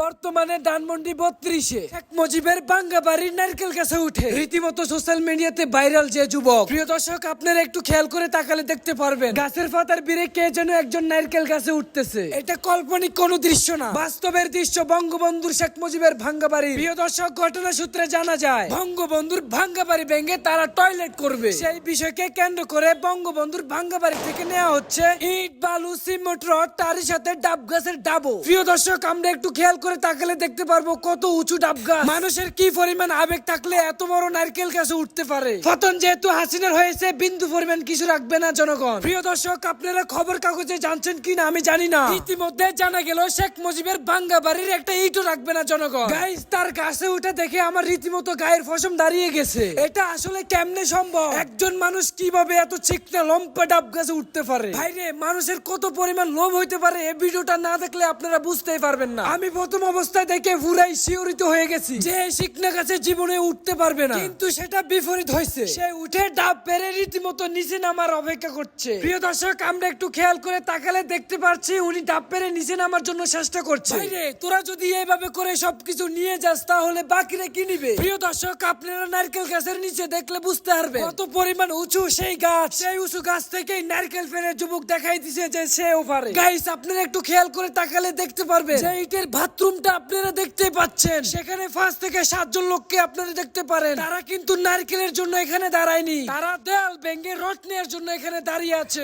বর্তমানে ধানমন্ডি বত্রিশে। শেখ মুজিবের বাঙ্গা বাড়ির নারকেল গাছে উঠে। রীতিমতো সোশ্যাল মিডিয়াতে ভাইরাল যে যুবক। প্রিয় দর্শক, আপনারা একটু খেয়াল করে তাকালে দেখতে পারবেন। গাছের পাতার বীরে কে যেন একজন নারকেল গাছে উঠতেছে। এটা কাল্পনিক কোনো দৃশ্য না। বাস্তবের দৃশ্য বঙ্গবন্ধুর শেখ মুজিবের ভাঙ্গা বাড়ি প্রিয় দর্শক, ঘটনা সূত্রে জানা যায়, বঙ্গবন্ধুর ভাঙ্গা বাড়ি ভেঙে তারা টয়লেট করবে। সেই বিষয়কে কেন্দ্র করে বঙ্গবন্ধুর ভাঙ্গা বাড়ি থেকে নেওয়া হচ্ছে ইট, বালু, সিমেন্ট, রড, তারই সাথে ডাব গাছের ডাবো প্রিয় দর্শক, আমরা একটু খেয়াল করে তাকালে দেখতে পারব কত উঁচু ডাব গাছ। মানুষের কি পরিমাণ আবেগ থাকলে এত বড় নারকেল গাছে উঠতে পারে? পতন যেহেতু হাসিনার হয়েছে, বিন্দু পরিমাণ কিছু রাখবে না জনগণ। প্রিয় দর্শক, আপনারা খবর কাগজে জানছেন কিনা আমি জানি না। ইতিমধ্যে জানা গেল, শেখ মুজিবের বাঙ্গা বাড়ির একটা ইটও রাখবে না জনগণ। গাইস তার গাছে উঠে দেখে আমার রীতিমতো গায়ের ফসম দাঁড়িয়ে গেছে। এটা আসলে কেমনে সম্ভব? একজন মানুষ কীভাবে এত চিকনা লম্পা ডাব গাছে উঠতে পারে? ভাইরে, মানুষের কত পরিমাণ লোভ হইতে পারে? এই ভিডিওটা না দেখলে আপনারা বুঝতেই পারবেন না। আমি প্রথম অবস্থায় দেখে পুরাই শিহরিত হয়ে গেছি। যে চিকনা গাছে জীবনে উঠতে পারবে না। কিন্তু সেটা বিপরীত হয়েছে। সে উঠে ডাব পেরে রীতিমতো নিচে নামার অপেক্ষা করছে। প্রিয় দর্শক আমরা একটু খেয়াল করে তাকালে দেখতে পাচ্ছি উনি ডাব পেরে নিচে নামার জন্য চেষ্টা করছে। তোরা যদি এইভাবে করে সবকিছু নিয়ে যাস তাহলে বাকিরা কি নিবে? প্রিয় দর্শক আপনারা নারকেল গাছের নিচে দেখলে বুঝতে পারবে কত পরিমাণ উঁচু সেই গাছ। সেই উঁচু গাছ থেকেই নারকেল ফেলে যুবক দেখাই দিছে যে সেও পারে গাইস আপনারা একটু খেয়াল করে তাকালে দেখতে পারবে যে ইটের বাথরুমটা আপনারা দেখতে পাচ্ছেন। সেখানে পাঁচ থেকে সাতজন লোককে আপনারা দেখতে পারেন। তারা কিন্তু নারকেলের জন্য এখানে দাঁড়ায়নি। তারা দেয়াল ভেঙে রড নেওয়ার জন্য এখানে দাঁড়িয়ে আছে।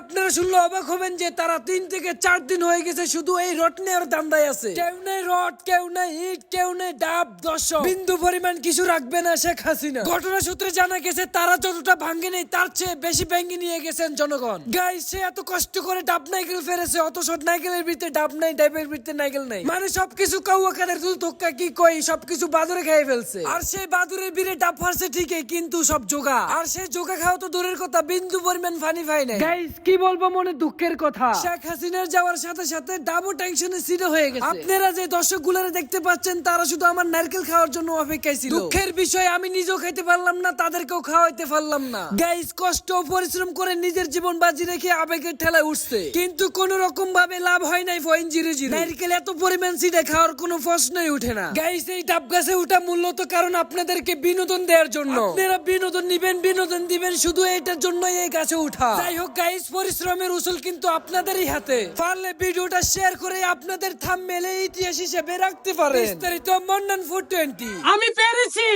আপনারা শুনলে অবাক হবেন যে তারা তিন থেকে চার দিন হয়ে গেছে শুধু এই রড নেওয়ার দান্দায় আছে। কেউ নেই রড, কেউ নেই ইট, কেউ নেই ডাব, দর্শক। বিন্দু পরিমাণ কিছু রাখবে না শেখ হাসিনা। ঘটনা সূত্রে জানা গেছে, তারা যতটা ভাঙ্গে নেই তার চেয়ে বেশি ভেঙে নিয়ে গেছেন জনগণ। গাইস সে এত কষ্ট করে ডাব নাইকেল ফেরেছে অথচ নাইকেলের ভিতরে ডাব নাই, ডাবের ভিতরে নাইকেল নাই। মানে সবকিছু কাউয়া কাদের দুল ধোক্কা কি কই সবকিছু বাদুরে খেয়ে ফেলছে। আর সেই বাদুরের বীরে ডাব ফারছে ঠিকই কিন্তু সব জোগা। আর সেই জোগা খাওয়া তো দূরের কথা বিন্দু পরিমাণ ফানি ফাই নাই। গাইস কি বলব মনে দুঃখের কথা? শেখ হাসিনার যাওয়ার সাথে সাথে ডাবো টেনশনে সিরে হয়ে গেছে। আপনারা যে দর্শক গুলারে দেখতে পাচ্ছেন তারা শুধু আমার নারকেল খাওয়ার জন্য অপেক্ষায় ছিল। দুঃখের বিষয় আমি নিজেও খাইতে পারলাম না তাদেরকেও খাওয়াইতে পারলাম না। গাইস কষ্ট ও পরিশ্রম করে নিজের জীবন বাজি রেখে আবেগের ঠেলায় উঠছে। কিন্তু কোন রকম ভাবে লাভ হয় নাই ফয়েন জিরো জিরো। নারকেল এত পরিমাণ সিটে খাওয়ার কোনো প্রশ্নই উঠে না। গাইস এই ডাব গাছে উঠা মূলত কারণ আপনাদেরকে বিনোদন দেওয়ার জন্য। আপনারা বিনোদন নিবেন বিনোদন দিবেন শুধু এটার জন্য এই গাছে উঠা। যাই হোক গাইস পরিশ্রমের উসুল কিন্তু আপনাদেরই হাতে। পারলে ভিডিওটা শেয়ার করে আপনাদের থাম মেলে ইতিহাস হিসেবে রাখতে পারেন। বিস্তারিত মন্ডন ফুড টোয়েন্টি আমি পেরেছি।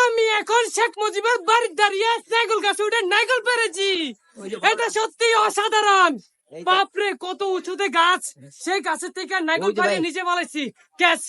আমি এখন শেখ মুজিবের বাড়ির দাঁড়িয়ে নাইকল গাছে উঠে নাইকল পেরেছি। এটা সত্যি অসাধারণ। বাপরে কত উঁচুতে গাছ! সেই গাছের থেকে নাইকল পাড়িয়ে নিচে বলেছি ক্যাচ!